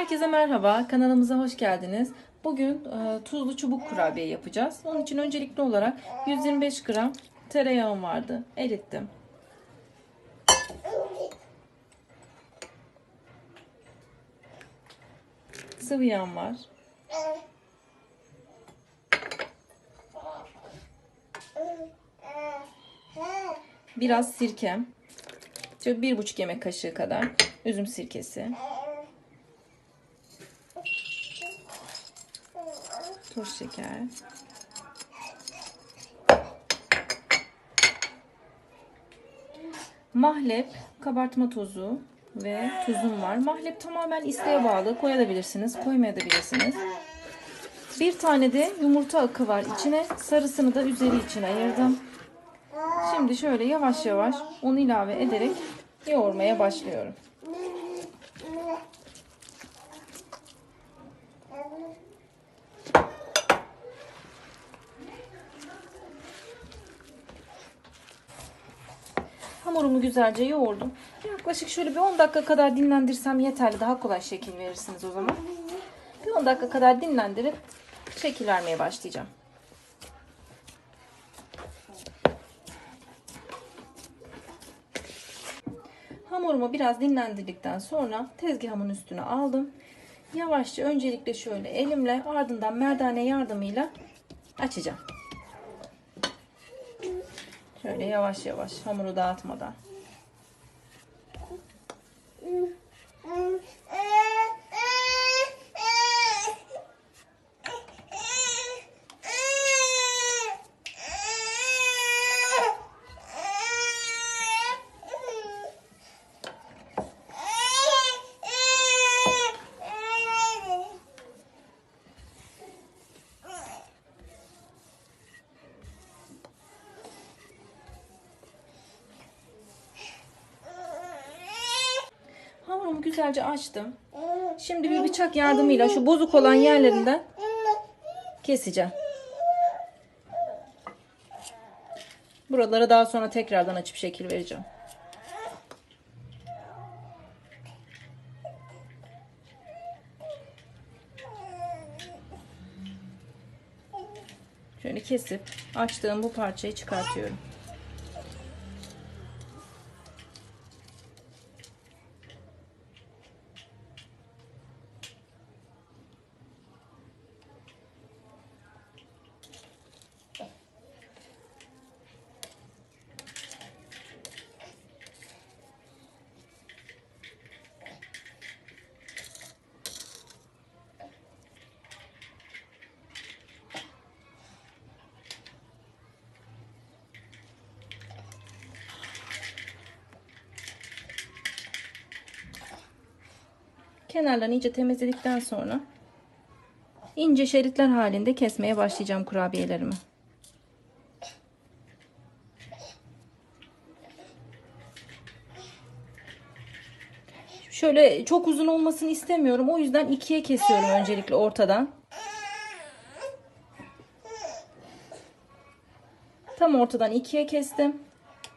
Herkese merhaba, kanalımıza hoş geldiniz. Bugün e, tuzlu çubuk kurabiye yapacağız. Onun için öncelikli olarak 125 gram tereyağım vardı. Erittim. Sıvı yağım var. Biraz sirkem. Şöyle bir buçuk yemek kaşığı kadar üzüm sirkesi. Toz şeker. Mahlep, kabartma tozu ve tuzum var. Mahlep tamamen isteğe bağlı. Koyabilirsiniz, koymayabilirsiniz. Bir tane de yumurta akı var içine. Sarısını da üzeri için ayırdım. Şimdi şöyle yavaş yavaş un ilave ederek yoğurmaya başlıyorum. Hamurumu güzelce yoğurdum. Yaklaşık şöyle bir 10 dakika kadar dinlendirsem yeterli. Daha kolay şekil verirsiniz o zaman. Bir 10 dakika kadar dinlendirip şekil vermeye başlayacağım. Hamurumu biraz dinlendirdikten sonra tezgahımın üstüne aldım. Yavaşça öncelikle şöyle elimle ardından merdane yardımıyla açacağım. Şöyle yavaş yavaş hamuru dağıtmadan. Hamurumu güzelce açtım. Şimdi bir bıçak yardımıyla şu bozuk olan yerlerinden keseceğim. Buraları daha sonra tekrardan açıp şekil vereceğim. Şöyle kesip açtığım bu parçayı çıkartıyorum. Kenarlarını iyice temizledikten sonra ince şeritler halinde kesmeye başlayacağım kurabiyelerimi. Şöyle çok uzun olmasını istemiyorum. O yüzden ikiye kesiyorum öncelikle ortadan. Tam ortadan ikiye kestim.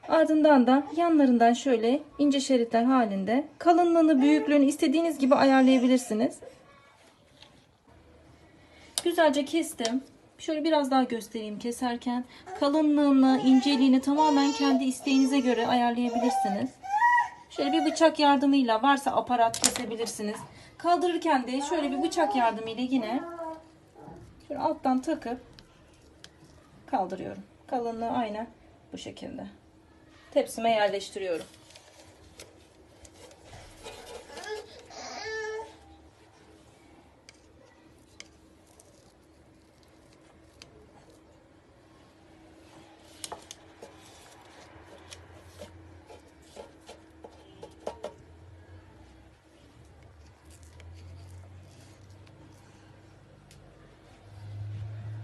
Ardından da yanlarından şöyle ince şeritler halinde kalınlığını büyüklüğünü istediğiniz gibi ayarlayabilirsiniz. Güzelce kestim. Şöyle biraz daha göstereyim keserken. Kalınlığını, inceliğini tamamen kendi isteğinize göre ayarlayabilirsiniz. Şöyle bir bıçak yardımıyla varsa aparat kesebilirsiniz. Kaldırırken de şöyle bir bıçak yardımıyla yine şöyle alttan takıp kaldırıyorum. Kalınlığı aynı bu şekilde tepsime yerleştiriyorum.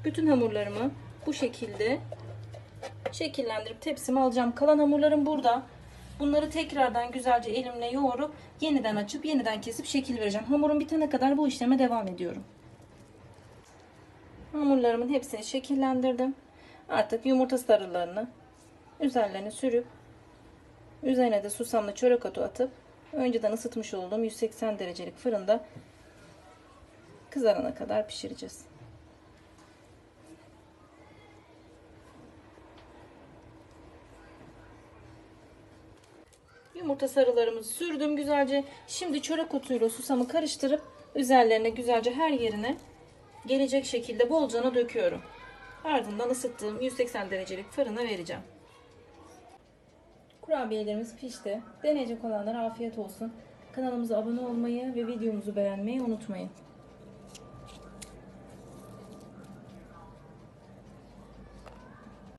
Bütün hamurlarımı bu şekilde şekillendirip tepsime alacağım. Kalan hamurlarım burada. Bunları tekrardan güzelce elimle yoğurup yeniden açıp yeniden kesip şekil vereceğim. Hamurum bitene kadar bu işleme devam ediyorum. Hamurlarımın hepsini şekillendirdim. Artık yumurta sarılarını üzerlerine sürüp üzerine de susamlı çörek otu atıp önceden ısıtmış olduğum 180 derecelik fırında kızarana kadar pişireceğiz. Yumurta sarılarımızı sürdüm güzelce. Şimdi çörek otuyla susamı karıştırıp üzerlerine güzelce her yerine gelecek şekilde bolcana döküyorum. Ardından ısıttığım 180 derecelik fırına vereceğim. Kurabiyelerimiz pişti. Deneyecek olanlara afiyet olsun. Kanalımıza abone olmayı ve videomuzu beğenmeyi unutmayın.